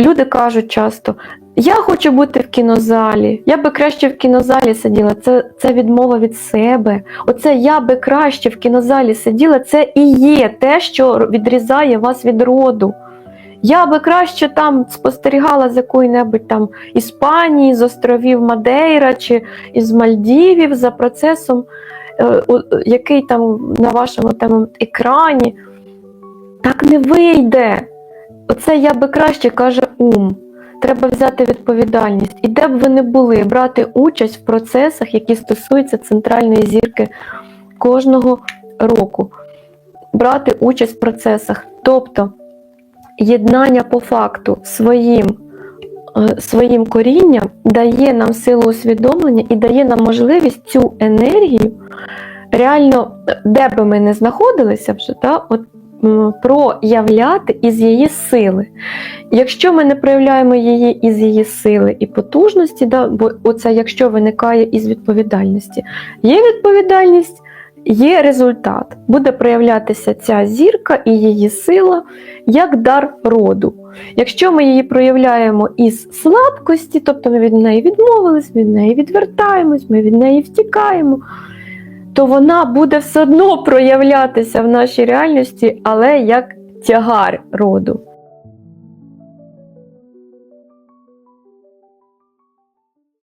люди кажуть часто: я хочу бути в кінозалі, я би краще в кінозалі сиділа. Це, це відмова від себе. Оце я би краще в кінозалі сиділа. Це і є те, що відрізає вас від роду. Я би краще там спостерігала з якої-небудь там Іспанії, з островів Мадейра чи із Мальдівів за процесом, е, який там на вашому там екрані. Так не вийде. Оце я би краще каже ум. Треба взяти відповідальність. І де б ви не були, брати участь в процесах, які стосуються центральної зірки кожного року. Брати участь в процесах. Тобто єднання по факту своїм, е, своїм корінням дає нам силу усвідомлення і дає нам можливість цю енергію реально, де би ми не знаходилися вже, та, от, проявляти із її сили. Якщо ми не проявляємо її із її сили і потужності, да, бо оце якщо виникає із відповідальності, є відповідальність, є результат. Буде проявлятися ця зірка і її сила як дар роду. Якщо ми її проявляємо із слабкості, тобто ми від неї відмовились, від неї відвертаємось, ми від неї втікаємо, то вона буде все одно проявлятися в нашій реальності, але як тягар роду.